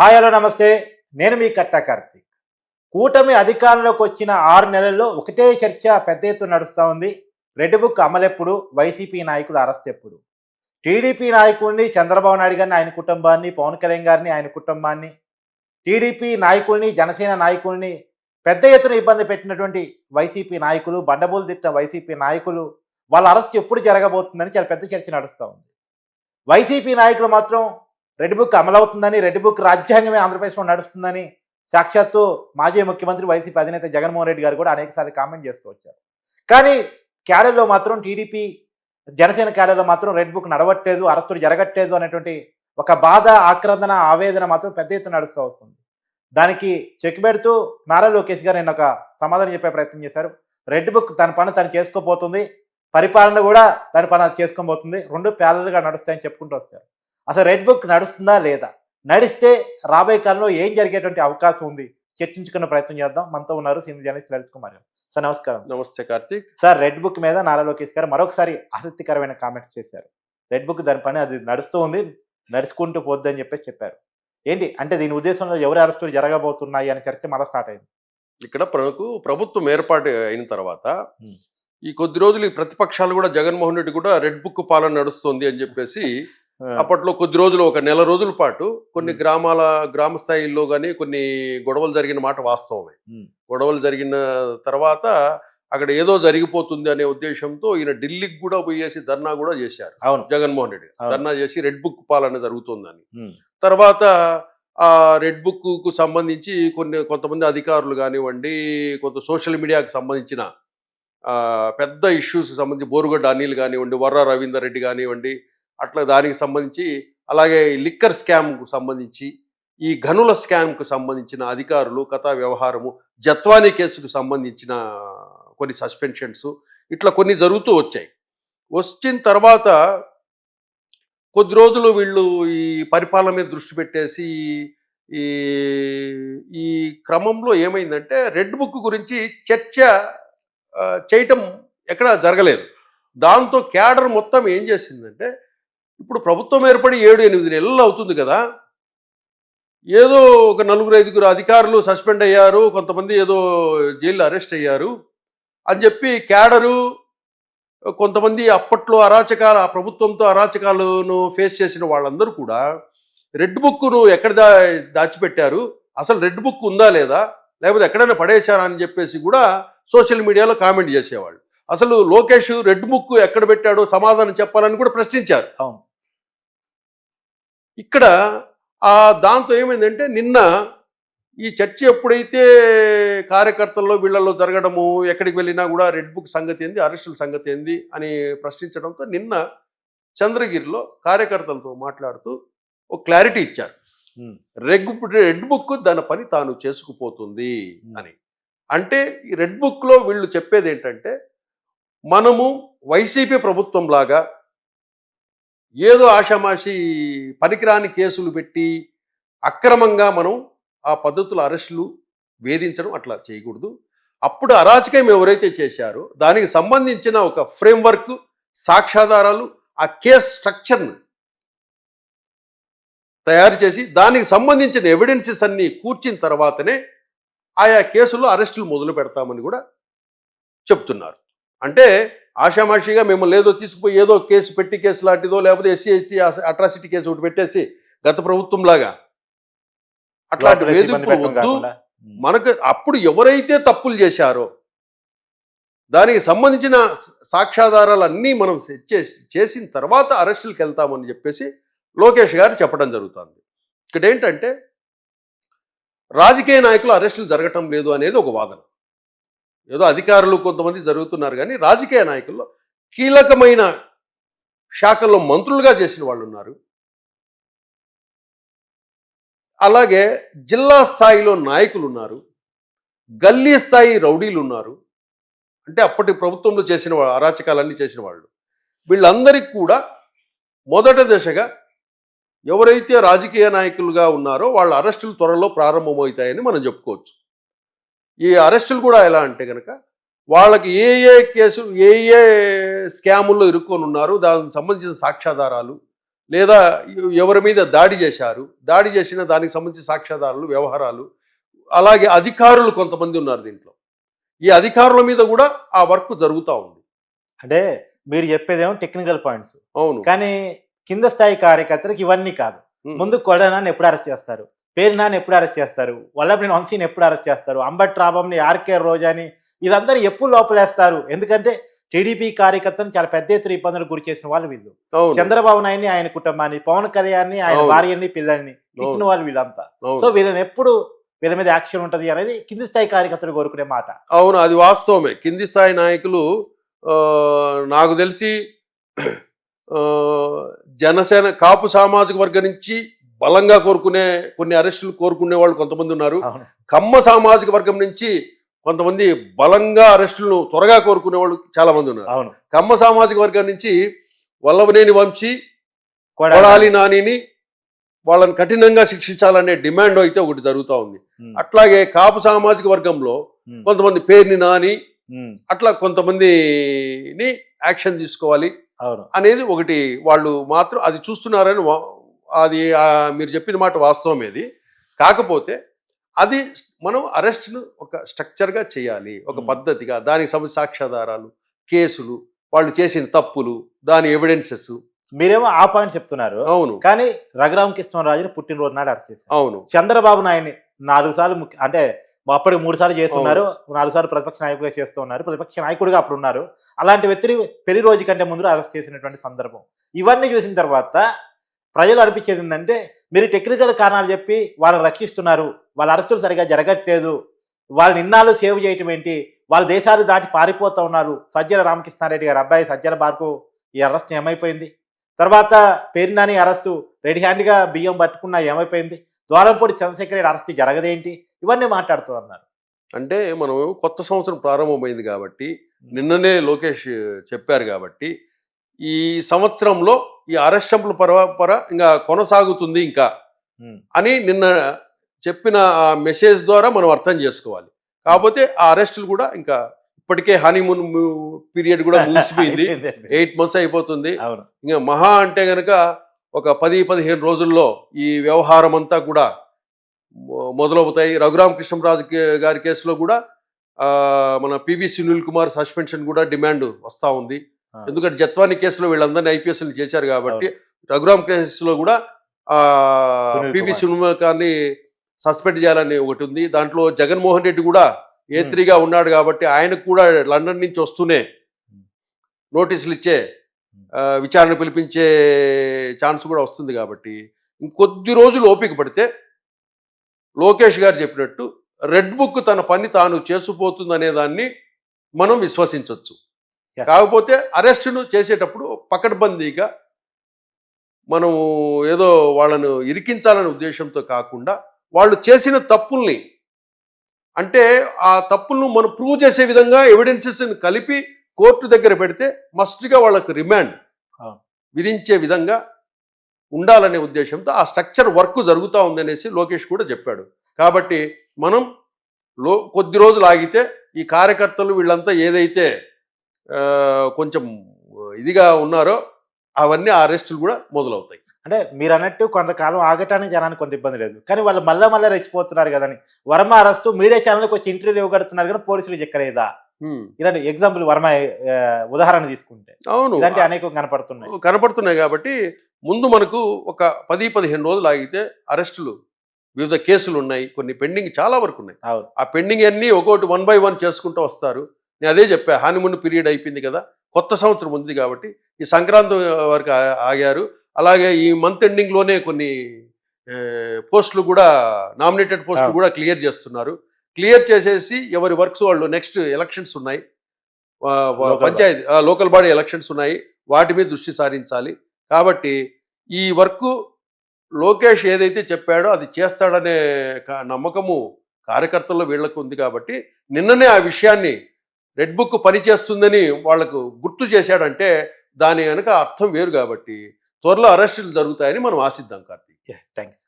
Hi hello నమస్తే. నేను మీ కట్టా కార్తీక్. కూటమి అధికారంలోకి వచ్చిన ఆరు నెలల్లో ఒకటే చర్చ పెద్ద ఎత్తున నడుస్తూ ఉంది. రెడ్ బుక్ అమలెప్పుడు వైసీపీ నాయకుడు అరెస్ట్ ఎప్పుడు? టీడీపీ నాయకుడిని చంద్రబాబు నాయుడు గారిని ఆయన కుటుంబాన్ని పవన్ కళ్యాణ్ గారిని ఆయన కుటుంబాన్ని టీడీపీ నాయకుల్ని జనసేన నాయకుల్ని పెద్ద ఎత్తున ఇబ్బంది పెట్టినటువంటి వైసీపీ నాయకులు బండబూలు తిట్టిన వైసీపీ నాయకులు వాళ్ళ అరెస్ట్ ఎప్పుడు జరగబోతుందని చాలా పెద్ద చర్చ నడుస్తూ ఉంది. వైసీపీ నాయకులు మాత్రం రెడ్ బుక్ అమలవుతుందని రెడ్ బుక్ రాజ్యాంగమే ఆంధ్రప్రదేశ్లో నడుస్తుందని సాక్షాత్తు మాజీ ముఖ్యమంత్రి వైసీపీ అధినేత జగన్మోహన్ రెడ్డి గారు కూడా అనేకసార్లు కామెంట్ చేస్తూ వచ్చారు. కానీ క్యాడర్లో మాత్రం టీడీపీ జనసేన క్యాడర్లో మాత్రం రెడ్ బుక్ నడవట్లేదు అరెస్టులు జరగట్లేదు అనేటువంటి ఒక బాధ ఆక్రందన ఆవేదన మాత్రం పెద్ద ఎత్తున నడుస్తూ వస్తుంది. దానికి చెక్ పెడుతూ నారా లోకేష్ గారు నేను ఒక సమాధానం చెప్పే ప్రయత్నం చేశారు. రెడ్ బుక్ తన పని తను చేసుకోబోతుంది పరిపాలన కూడా దాని పని చేసుకోబోతుంది రెండు ప్యాలర్గా నడుస్తాయని చెప్పుకుంటూ వస్తారు. అసలు రెడ్ బుక్ నడుస్తుందా లేదా? నడిస్తే రాబోయే కాలంలో ఏం జరిగేటువంటి అవకాశం ఉంది? చర్చించుకునే ప్రయత్నం చేద్దాం. మనతో ఉన్నారు senior journalist Lalit Kumar. Sir నమస్కారం. నమస్తే కార్తీక్. సార్ రెడ్ బుక్ మీద నారా లోకేష్ గారు మరొకసారి ఆసక్తికరమైన కామెంట్స్ చేశారు. రెడ్ బుక్ దాని పని అది నడుస్తూ ఉంది నడుచుకుంటూ పోద్ది అని చెప్పేసి చెప్పారు. ఏంటి? అంటే దీని ఉద్దేశంలో ఎవరి అరెస్టులు జరగబోతున్నాయి అనే చర్చ మళ్ళీ స్టార్ట్ అయింది. ఇక్కడ మనకు ప్రభుత్వం ఏర్పాటు అయిన తర్వాత. ఈ కొద్ది రోజులు ఈ ప్రతిపక్షాలు కూడా జగన్మోహన్ రెడ్డి కూడా రెడ్ బుక్ పాలన నడుస్తుంది అని చెప్పేసి అప్పట్లో కొద్ది రోజులు ఒక నెల రోజుల పాటు కొన్ని. గ్రామాల గ్రామ స్థాయిల్లో కానీ కొన్ని గొడవలు జరిగిన మాట వాస్తవమే. గొడవలు జరిగిన తర్వాత అక్కడ ఏదో జరిగిపోతుంది అనే ఉద్దేశంతో ఈయన ఢిల్లీకి కూడా పోయేసి ధర్నా కూడా చేశారు జగన్మోహన్ రెడ్డి. ధర్నా చేసి రెడ్ బుక్ పాలన జరుగుతుందని. తర్వాత ఆ రెడ్ బుక్కు సంబంధించి కొన్ని కొంతమంది అధికారులు కానివ్వండి కొంత సోషల్ మీడియాకి సంబంధించిన పెద్ద ఇష్యూస్ సంబంధించి బోరుగడ్డ అనిల్ కానివ్వండి వర్ర రవీందర్ రెడ్డి కానివ్వండి అట్లా దానికి సంబంధించి అలాగే లిక్కర్ స్కామ్కు సంబంధించి ఈ గనుల స్కామ్కు సంబంధించిన అధికారులు కథా వ్యవహారము జత్వానీ కేసుకు సంబంధించిన కొన్ని సస్పెన్షన్స్ ఇట్లా కొన్ని జరుగుతూ వచ్చాయి. వచ్చిన తర్వాత కొద్ది రోజులు వీళ్ళు ఈ పరిపాలన మీద దృష్టి పెట్టేసి ఈ ఈ క్రమంలో ఏమైందంటే రెడ్ బుక్ గురించి చర్చ చేయటం ఎక్కడ జరగలేదు. దాంతో క్యాడర్ మొత్తం ఏం చేసిందంటే ఇప్పుడు ప్రభుత్వం ఏర్పడి ఏడు ఎనిమిది నెలలు అవుతుంది కదా. ఏదో ఒక నలుగురు ఐదుగురు అధికారులు సస్పెండ్ అయ్యారు కొంతమంది ఏదో జైల్లో అరెస్ట్ అయ్యారు అని చెప్పి క్యాడరు కొంతమంది అప్పట్లో అరాచకాల ఆ ప్రభుత్వంతో అరాచకాలను ఫేస్ చేసిన వాళ్ళందరూ కూడా రెడ్ బుక్ను ఎక్కడ దా దాచిపెట్టారు? అసలు రెడ్ బుక్ ఉందా లేదా? లేకపోతే ఎక్కడైనా పడేశారా అని చెప్పేసి కూడా సోషల్ మీడియాలో కామెంట్ చేసేవాళ్ళు. అసలు లోకేష్ రెడ్ బుక్ ఎక్కడ పెట్టాడో సమాధానం చెప్పాలని కూడా ప్రశ్నించారు. అవును. ఇక్కడ ఆ దాంతో ఏమైందంటే నిన్న ఈ చర్చ ఎప్పుడైతే కార్యకర్తల్లో వీళ్ళల్లో జరగడము ఎక్కడికి వెళ్ళినా కూడా రెడ్ బుక్ సంగతి ఏంది అరెస్టుల సంగతి ఏంది అని ప్రశ్నించడంతో నిన్న చంద్రగిరిలో కార్యకర్తలతో మాట్లాడుతూ ఒక క్లారిటీ ఇచ్చారు. రెగ్ రెడ్ బుక్ దాని పని తాను చేసుకుపోతుంది. అని అంటే ఈ రెడ్ బుక్లో వీళ్ళు చెప్పేది ఏంటంటే మనము వైసీపీ ప్రభుత్వం లాగా ఏదో ఆషామాషి పనికిరాని కేసులు పెట్టి అక్రమంగా మనం ఆ పద్ధతుల అరెస్టులు వేధించడం అట్లా చేయకూడదు. అప్పుడు అరాచకం ఎవరైతే చేశారో దానికి సంబంధించిన ఒక ఫ్రేమ్వర్క్ సాక్ష్యాధారాలు ఆ కేస్ స్ట్రక్చర్ను తయారు చేసి దానికి సంబంధించిన ఎవిడెన్సెస్ అన్నీ కూర్చిన తర్వాతనే ఆయా కేసుల్లో అరెస్టులు మొదలు పెడతామని కూడా చెప్తున్నారు. అంటే ఆషామాషిగా మేము లేదో తీసుకుపోయి ఏదో కేసు పెట్టి కేసు లాంటిదో లేకపోతే ఎస్సీ ఎస్టీ అట్రాసిటీ కేసు ఒకటి పెట్టేసి గత ప్రభుత్వం లాగా అట్లాంటి వేధింపులు వద్దు. మనకు అప్పుడు ఎవరైతే తప్పులు చేశారో దానికి సంబంధించిన సాక్ష్యాధారాలు అన్నీ మనం చేసి చేసిన తర్వాత అరెస్టులకు వెళ్తామని చెప్పేసి లోకేష్ గారు చెప్పడం జరుగుతుంది. ఇక్కడ ఏంటంటే రాజకీయ నాయకులు అరెస్టులు జరగటం లేదు అనేది ఒక వాదన. ఏదో అధికారులు కొంతమంది జరుగుతున్నారు కానీ రాజకీయ నాయకుల్లో కీలకమైన శాఖల్లో మంత్రులుగా చేసిన వాళ్ళు ఉన్నారు. అలాగే జిల్లా స్థాయిలో నాయకులు ఉన్నారు. గల్లీ స్థాయి రౌడీలు ఉన్నారు. అంటే అప్పటి ప్రభుత్వంలో చేసిన వాళ్ళు అరాచకాలన్నీ చేసిన వాళ్ళు. వీళ్ళందరికీ కూడా మొదటి దశగా ఎవరైతే రాజకీయ నాయకులుగా ఉన్నారో వాళ్ళ అరెస్టులు త్వరలో ప్రారంభమవుతాయని మనం చెప్పుకోవచ్చు. ఈ అరెస్టులు కూడా ఎలా అంటే కనుక వాళ్ళకి ఏ ఏ కేసు ఏ ఏ స్కాముల్లో ఇరుక్కొని ఉన్నారు దానికి సంబంధించిన సాక్ష్యాధారాలు లేదా ఎవరి మీద దాడి చేశారు దాడి చేసిన దానికి సంబంధించి సాక్ష్యాధారాలు వ్యవహారాలు అలాగే అధికారులు కొంతమంది ఉన్నారు దీంట్లో. ఈ అధికారుల మీద కూడా ఆ వర్క్ జరుగుతూ ఉంది. అంటే మీరు చెప్పేదేమో టెక్నికల్ పాయింట్స్ అవును. కానీ కింద స్థాయి కార్యకర్తలకు ఇవన్నీ కాదు. ముందు కొడనాన్ని ఎప్పుడు అరెస్ట్ చేస్తారు? పేరు ఎప్పుడు అరెస్ట్ చేస్తారు? వల్లభనేని వంశీని ఎప్పుడు అరెస్ట్ చేస్తారు? అంబట్ రాబంని ఆర్కే రోజాని వీళ్ళందరూ ఎప్పుడు లోపలేస్తారు? ఎందుకంటే టీడీపీ కార్యకర్తలను చాలా పెద్ద ఎత్తున ఇబ్బందులకు గురి చేసిన వాళ్ళు వీళ్ళు. చంద్రబాబు నాయుడిని ఆయన కుటుంబాన్ని పవన్ కళ్యాణ్ని ఆయన. భార్యని పిల్లల్ని తిట్టిన. వాళ్ళు వీళ్ళంతా. సో వీళ్ళని ఎప్పుడు వీళ్ళ మీద యాక్షన్ ఉంటది అనేది కింది స్థాయి కార్యకర్తలు కోరుకునే మాట. అవును అది వాస్తవమే. కింది స్థాయి నాయకులు నాకు తెలిసి జనసేన కాపు సామాజిక వర్గం నుంచి బలంగా కోరుకునే కొన్ని అరెస్టులు కోరుకునే వాళ్ళు కొంతమంది ఉన్నారు. కమ్మ సామాజిక వర్గం నుంచి కొంతమంది బలంగా అరెస్టులను త్వరగా కోరుకునే వాళ్ళు చాలా మంది ఉన్నారు. అవును. కమ్మ సామాజిక వర్గం నుంచి వల్లభనేని వంశీ కొడాలి. నానిని వాళ్ళని కఠినంగా శిక్షించాలనే డిమాండ్ అయితే ఒకటి జరుగుతూ ఉంది. అట్లాగే కాపు సామాజిక వర్గంలో కొంతమంది పేరుని నాని అట్లా కొంతమందిని యాక్షన్ తీసుకోవాలి అనేది ఒకటి వాళ్ళు మాత్రం అది చూస్తున్నారని అది మీరు చెప్పిన మాట వాస్తవం ఇది కాకపోతే అది మనం అరెస్ట్ను ఒక స్ట్రక్చర్గా చేయాలి. ఒక. పద్ధతిగా దానికి సంబంధించి సాక్ష్యాధారాలు కేసులు వాళ్ళు చేసిన తప్పులు దాని ఎవిడెన్సెస్. మీరేమో ఆ పాయింట్ చెప్తున్నారు. అవును. కానీ రఘురామ కృష్ణరాజుని పుట్టినరోజు నాడు అరెస్ట్ చేశారు. అవును. చంద్రబాబు నాయుడిని నాలుగు సార్లు ముఖ్య అంటే అప్పటికి మూడు సార్లు చేస్తున్నారు. నాలుగు సార్లు ప్రతిపక్ష నాయకుడిగా చేస్తూ ఉన్నారు ప్రతిపక్ష నాయకుడిగా అప్పుడు ఉన్నారు. అలాంటి వ్యక్తిని పెళ్ళి రోజు కంటే ముందు అరెస్ట్ చేసినటువంటి సందర్భం. ఇవన్నీ చూసిన తర్వాత ప్రజలు అనిపించేది ఏంటంటే మీరు టెక్నికల్ కారణాలు చెప్పి వాళ్ళని రక్షిస్తున్నారు వాళ్ళ అరెస్టులు సరిగా జరగట్లేదు వాళ్ళని ఇన్నాళ్ళు సేవ్ చేయటం ఏంటి వాళ్ళ దేశాలు దాటి పారిపోతూ ఉన్నారు సజ్జల రామకృష్ణారెడ్డి గారి అబ్బాయి సజ్జల బార్కు ఈ అరెస్ట్ ఏమైపోయింది? తర్వాత పేరునాని అరెస్టు రెడీ హ్యాండ్గా బియ్యం పట్టుకున్న ఏమైపోయింది? ద్వారంపూడి చంద్రశేఖర్ రెడ్డి అరెస్ట్ జరగదేంటి? ఇవన్నీ మాట్లాడుతూ అన్నారు అంటే మనం కొత్త సంవత్సరం ప్రారంభమైంది కాబట్టి నిన్ననే లోకేష్ చెప్పారు కాబట్టి ఈ సంవత్సరంలో ఈ అరెస్టంపుల పరపర ఇంకా కొనసాగుతుంది ఇంకా. అని నిన్న చెప్పిన ఆ మెసేజ్ ద్వారా మనం అర్థం చేసుకోవాలి కాకపోతే ఆ అరెస్టులు కూడా ఇంకా ఇప్పటికే హనీమూన్ పీరియడ్ కూడా ముగిసిపోయింది. ఎయిట్ మంత్స్ అయిపోతుంది ఇంకా మహా అంటే గనక ఒక పది పదిహేను రోజుల్లో ఈ వ్యవహారం అంతా కూడా మొదలవుతాయి రఘురామకృష్ణరాజు కే- గారి కేసులో కూడా మన పివి సునీల్ కుమార్ సస్పెన్షన్ కూడా డిమాండ్ వస్తూ ఉంది. ఎందుకంటే జత్వాని కేసులో వీళ్ళందరినీ ఐపీఎస్లు చేశారు కాబట్టి రఘురామ్ కేసులో కూడా పివి గారిని సస్పెండ్ చేయాలని ఒకటి ఉంది దాంట్లో జగన్మోహన్ రెడ్డి కూడా ఏ. త్రీగా ఉన్నాడు కాబట్టి ఆయనకు కూడా లండన్ నుంచి వస్తూనే. నోటీసులు ఇచ్చే విచారణ పిలిపించే ఛాన్స్ కూడా వస్తుంది కాబట్టి ఇంకొద్ది రోజులు ఓపిక పడితే లోకేష్ గారు చెప్పినట్టు రెడ్ బుక్ తన పని తాను చేసుకుపోతుందనే దాన్ని మనం విశ్వసించవచ్చు. కాకపోతే అరెస్టును చేసేటప్పుడు పకడ్బందీగా మనం ఏదో వాళ్ళను ఇరికించాలనే ఉద్దేశంతో కాకుండా వాళ్ళు చేసిన తప్పుల్ని అంటే ఆ తప్పులను మనం ప్రూవ్ చేసే విధంగా ఎవిడెన్సెస్ కలిపి కోర్టు దగ్గర పెడితే మస్ట్గా వాళ్ళకు రిమాండ్. విధించే విధంగా ఉండాలనే ఉద్దేశంతో ఆ స్ట్రక్చర్ వర్క్ జరుగుతూ ఉందనేసి లోకేష్ కూడా చెప్పాడు కాబట్టి మనం లో కొద్ది రోజులు ఆగితే ఈ కార్యకర్తలు వీళ్ళంతా ఏదైతే కొంచెం ఇదిగా ఉన్నారో అవన్నీ ఆ అరెస్టులు కూడా మొదలవుతాయి. అంటే మీరు అన్నట్టు కొంతకాలం ఆగటానికి జనానికి కొంత ఇబ్బంది లేదు. కానీ వాళ్ళు మళ్ళా మళ్ళీ రెచ్చిపోతున్నారు కదని వర్మ అరెస్ట్ మీడియా ఛానల్కి వచ్చి ఇంటర్వ్యూ ఇవ్వగడుతున్నారు కానీ పోలీసులు చెక్కలేదా. ఇలాంటి ఎగ్జాంపుల్ వర్మ ఉదాహరణ తీసుకుంటే. అవును. ఇలాంటి అనేకం కనపడుతున్నాయి. కనపడుతున్నాయి కాబట్టి ముందు మనకు ఒక పది పదిహేను రోజులు ఆగితే అరెస్టులు వివిధ కేసులు ఉన్నాయి కొన్ని పెండింగ్ చాలా వరకు ఉన్నాయి. ఆ పెండింగ్ అన్ని ఒక్కొక్కటి వన్ బై వన్ చేసుకుంటూ వస్తారు. నేను అదే చెప్పా హానిమూన్ పీరియడ్ అయిపోయింది కదా కొత్త సంవత్సరం ఉంది కాబట్టి ఈ సంక్రాంతి వరకు ఆగారు. అలాగే ఈ మంత్ ఎండింగ్లోనే కొన్ని పోస్టులు కూడా నామినేటెడ్ పోస్టులు. కూడా క్లియర్ చేస్తున్నారు. క్లియర్ చేసేసి ఎవరి వర్క్స్ వాళ్ళు నెక్స్ట్ ఎలక్షన్స్ ఉన్నాయి. పంచాయతీ లోకల్ బాడీ ఎలక్షన్స్ ఉన్నాయి. వాటి మీద దృష్టి సారించాలి. కాబట్టి ఈ వర్క్ లోకేష్ ఏదైతే చెప్పాడో అది చేస్తాడనే నమ్మకము కార్యకర్తల్లో వీళ్ళకు ఉంది కాబట్టి నిన్ననే ఆ విషయాన్ని రెడ్ బుక్ పనిచేస్తుందని వాళ్ళకు గుర్తు చేశాడంటే దాని వెనుక అర్థం వేరు కాబట్టి త్వరలో అరెస్టులు జరుగుతాయని మనం ఆశిద్దాం కార్తీక్. థ్యాంక్స్